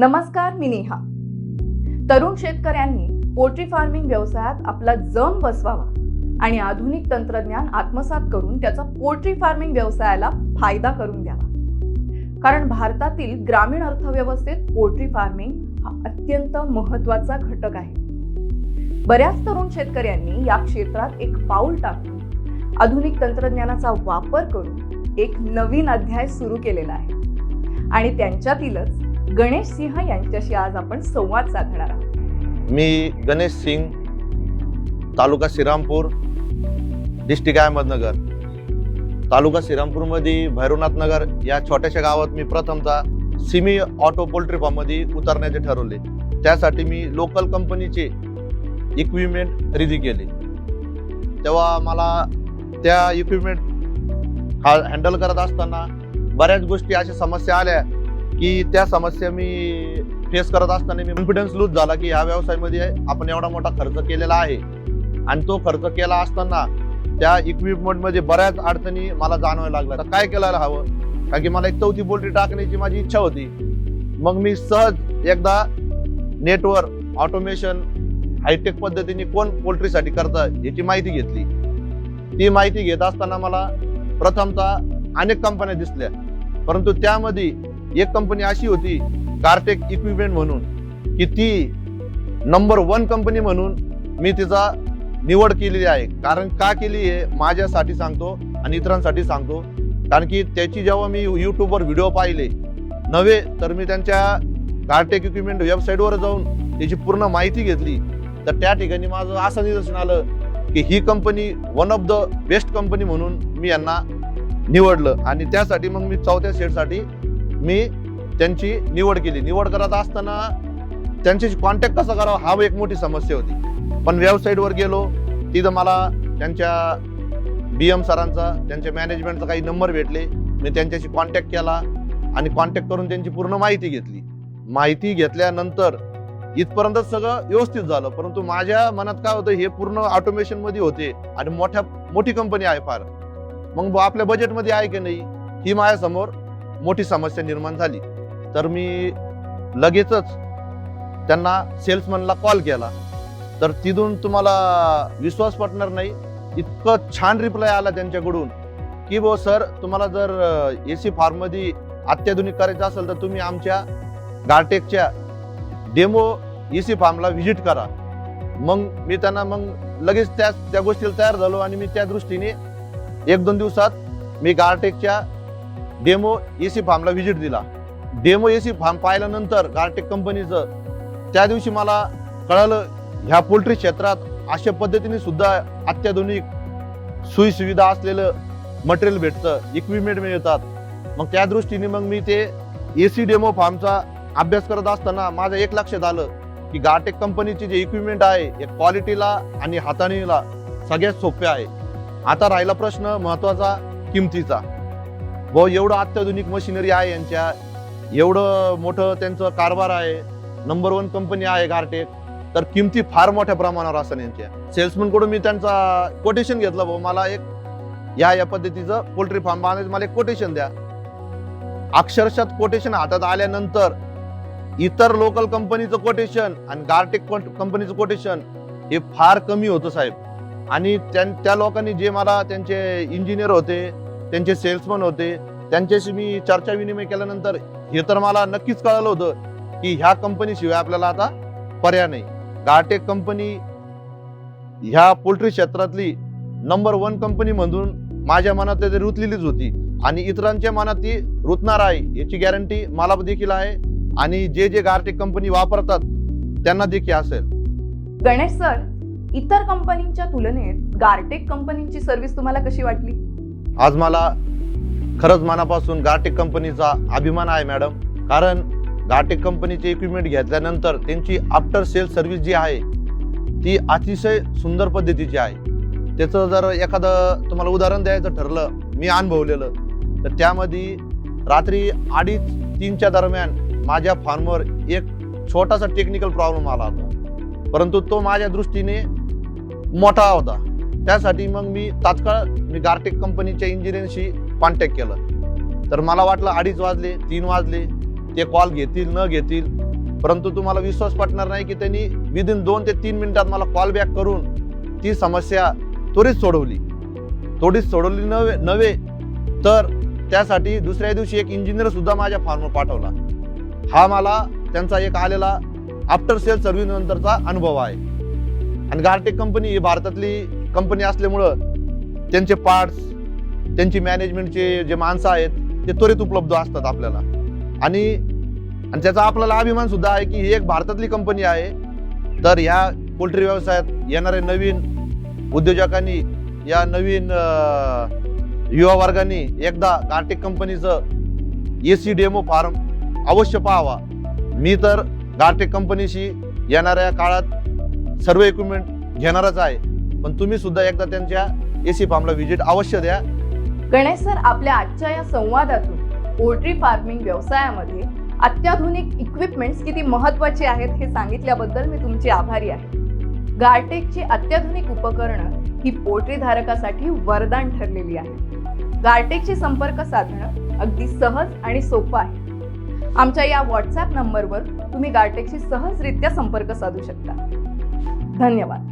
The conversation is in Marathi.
नमस्कार मी नेहा. तरुण शेतकऱ्यांनी पोल्ट्री फार्मिंग व्यवसायात आपला जम बसवावा आणि आधुनिक तंत्रज्ञान आत्मसात करून त्याचा पोल्ट्री फार्मिंग व्यवसायाला फायदा करून द्यावा. कारण भारतातील ग्रामीण अर्थव्यवस्थेत पोल्ट्री फार्मिंग हा अत्यंत महत्त्वाचा घटक आहे. बऱ्याच तरुण शेतकऱ्यांनी या क्षेत्रात एक पाऊल टाकून आधुनिक तंत्रज्ञानाचा वापर करून एक नवीन अध्याय सुरू केलेला आहे. आणि त्यांच्यातीलच गणेश सिंह यांच्याशी आज आपण संवाद साधणार आहोत. मी गणेश सिंग तालुका श्रीरामपूर डिस्ट्रिक्ट अहमदनगर. तालुका श्रीरामपूरमध्ये भैरवनाथ नगर या छोट्याशा गावात मी प्रथमतः सिमी ऑटो पोल्ट्री फार्ममध्ये उतरण्याचे ठरवले. त्यासाठी मी लोकल कंपनीचे इक्विपमेंट खरेदी केले. तेव्हा मला त्या इक्विपमेंट हा हँडल करत असताना बऱ्याच गोष्टी अशा समस्या आल्या. की त्या समस्या मी फेस करत असताना मी कॉन्फिडन्स लूज झाला की ह्या व्यवसायामध्ये आपण एवढा मोठा खर्च केलेला आहे. आणि तो खर्च केला असताना त्या इक्विपमेंटमध्ये बऱ्याच अडचणी मला जाणवायला लागल्या. तर काय करायला हवं? कारण की मला एक चौथी पोल्ट्री टाकण्याची माझी इच्छा होती. मग मी सहज एकदा नेटवर ऑटोमेशन हायटेक पद्धतीने कोण पोल्ट्रीसाठी करतं याची माहिती घेतली. ती माहिती घेत असताना मला प्रथमतः अनेक कंपन्या दिसल्या. परंतु त्यामध्ये एक कंपनी अशी होती कार्टेक इक्विपमेंट म्हणून की ती नंबर वन कंपनी म्हणून मी तिचा निवड केलेली आहे. कारण का केली आहे? माझ्यासाठी सांगतो आणि इतरांसाठी सांगतो. कारण की त्याची जेव्हा मी यूट्यूबवर व्हिडिओ पाहिले नव्हे तर मी त्यांच्या कार्टेक इक्विपमेंट वेबसाईटवर जाऊन त्याची पूर्ण माहिती घेतली. तर त्या ठिकाणी माझं असं निदर्शन आलं की ही company one of the best company म्हणून मी यांना निवडलं. आणि त्यासाठी मग मी चौथ्या सेटसाठी मी त्यांची निवड केली. निवड करत असताना त्यांच्याशी कॉन्टॅक्ट कसा करावा हा एक मोठी समस्या होती. पण वेबसाईटवर गेलो तिथं मला त्यांच्या बी एम सरांचा त्यांच्या मॅनेजमेंटचा काही नंबर भेटले. मी त्यांच्याशी कॉन्टॅक्ट केला आणि कॉन्टॅक्ट करून त्यांची पूर्ण माहिती घेतली. माहिती घेतल्यानंतर इथपर्यंत सगळं व्यवस्थित झालं. परंतु माझ्या मनात काय होतं हे पूर्ण ऑटोमेशनमध्ये होते आणि मोठ्या मोठी कंपनी आहे फार. मग आपल्या बजेटमध्ये आहे की नाही ही माझ्यासमोर मोठी समस्या निर्माण झाली. तर मी लगेचच त्यांना सेल्समनला कॉल केला. तर तिथून तुम्हाला विश्वास पटणार नाही इतकं छान रिप्लाय आला त्यांच्याकडून की बो सर तुम्हाला जर ए सी फार्ममध्ये अत्याधुनिक करायचं असेल तर तुम्ही आमच्या गार्टेकच्या डेमो ए सी फार्मला व्हिजिट करा. मग मी त्यांना मग लगेच त्या त्या गोष्टीला तयार झालो आणि मी त्या दृष्टीने एक दोन दिवसात मी गार्टेकच्या डेमो ए सी फार्मला व्हिजिट दिला. डेमो ए सी फार्म पाहिल्यानंतर गार्टेक कंपनीचं त्या दिवशी मला कळालं ह्या पोल्ट्री क्षेत्रात अशा पद्धतीने सुद्धा अत्याधुनिक सोयी सुविधा असलेलं मटेरियल भेटतं इक्विपमेंट मिळतात. मग त्या दृष्टीने मग मी ते ए सी डेमो फार्मचा अभ्यास करत असताना माझं एक लक्षात आलं की गार्टेक कंपनीचे जे इक्विपमेंट आहे हे क्वालिटीला आणि हाताळणीला सगळ्यात सोपे आहे. आता राहिला प्रश्न महत्त्वाचा किमतीचा. भाऊ एवढं अत्याधुनिक मशिनरी आहे यांच्या. एवढं मोठं त्यांचं कारभार आहे. नंबर वन कंपनी आहे गार्टेक तर किमती फार मोठ्या प्रमाणावर असतात यांच्या. सेल्समनकडून मी त्यांचा कोटेशन घेतलं भाऊ. मला एक या या पद्धतीचं पोल्ट्री फार्म बांधायचं. मला एक कोटेशन द्या. अक्षरशः कोटेशन हातात आल्यानंतर इतर लोकल कंपनीचं कोटेशन आणि गार्टेक कंपनीचं कोटेशन हे फार कमी होतं साहेब. आणि त्यां- त्या लोकांनी जे मला त्यांचे इंजिनियर होते त्यांचे सेल्समन होते. त्यांच्याशी मी चर्चा विनिमय केल्यानंतर हे तर मला नक्कीच कळालं होतं की ह्या कंपनीशिवाय आपल्याला आता पर्याय नाही. गार्टेक कंपनी ह्या पोल्ट्री क्षेत्रातली नंबर वन कंपनी म्हणून माझ्या मनात ते रुतलेलीच होती. आणि इतरांच्या मनात ती रुतणार आहे याची गॅरंटी मला देखील आहे. आणि जे जे गार्टेक कंपनी वापरतात त्यांना देखील असेल. गणेश सर इतर कंपनीच्या तुलनेत गार्टेक कंपनीची सर्व्हिस तुम्हाला कशी वाटली? आज मला खरंच मनापासून गार्टेक कंपनीचा अभिमान आहे मॅडम कारण गार्टेक कंपनीचे इक्विपमेंट घेतल्यानंतर त्यांची आफ्टर सेल सर्व्हिस जी आहे ती अतिशय सुंदर पद्धतीची आहे. त्याचं जर एखादं तुम्हाला उदाहरण द्यायचं ठरलं मी अनुभवलेलं तर त्यामध्ये रात्री अडीच तीनच्या दरम्यान माझ्या फार्मवर एक छोटासा टेक्निकल प्रॉब्लेम आला होता. परंतु तो माझ्या दृष्टीने मोठा होता. त्यासाठी मग मी तात्काळ मी गार्टेक कंपनीच्या इंजिनियरशी कॉन्टॅक्ट केलं. तर मला वाटलं अडीच वाजले तीन वाजले ते कॉल घेतील न घेतील. परंतु तुम्हाला विश्वास पटणार नाही की त्यांनी विदिन दोन ते तीन मिनिटात मला कॉल बॅक करून ती समस्या त्वरित सोडवली. थोडीच सोडवली नव्हे नव्हे तर त्यासाठी दुसऱ्या दिवशी एक इंजिनियर सुद्धा माझ्या फॉर्मवर पाठवला. हा मला त्यांचा एक आलेला आफ्टर सेल सर्व्हिस नंतरचा अनुभव आहे. आणि गार्टेक कंपनी ही भारतातली कंपनी असल्यामुळं त्यांचे पार्ट्स त्यांची मॅनेजमेंटचे जे माणसं आहेत ते त्वरित उपलब्ध असतात आपल्याला. आणि आणि त्याचा आपल्याला अभिमान सुद्धा आहे की ही एक भारतातली कंपनी आहे. तर ह्या पोल्ट्री व्यवसायात येणाऱ्या नवीन उद्योजकांनी या नवीन युवा वर्गांनी एकदा गार्टेक कंपनीचं ए सी डेमो फार्म अवश्य पाहावा. मी तर गार्टेक कंपनीशी येणाऱ्या काळात सर्व इक्विपमेंट घेणारच आहे. पण तुम्ही सुद्धा एकदा त्यांच्या ए सी फार्मला व्हिजिट अवश्य द्या. गणेश सर आपल्या आजच्या या संवादातून पोल्ट्री फार्मिंग व्यवसायामध्ये अत्याधुनिक इक्विपमेंट्स किती महत्त्वाचे आहेत हे सांगितल्याबद्दल मी तुमची आभारी आहे. गार्टेकची अत्याधुनिक उपकरणं ही पोल्ट्री धारकासाठी वरदान ठरलेली आहे गार्टेकशी संपर्क साधणं अगदी सहज आणि सोपं आहे. आमच्या या व्हॉट्सॲप नंबरवर तुम्ही गार्टेकशी सहजरित्या संपर्क साधू शकता. धन्यवाद.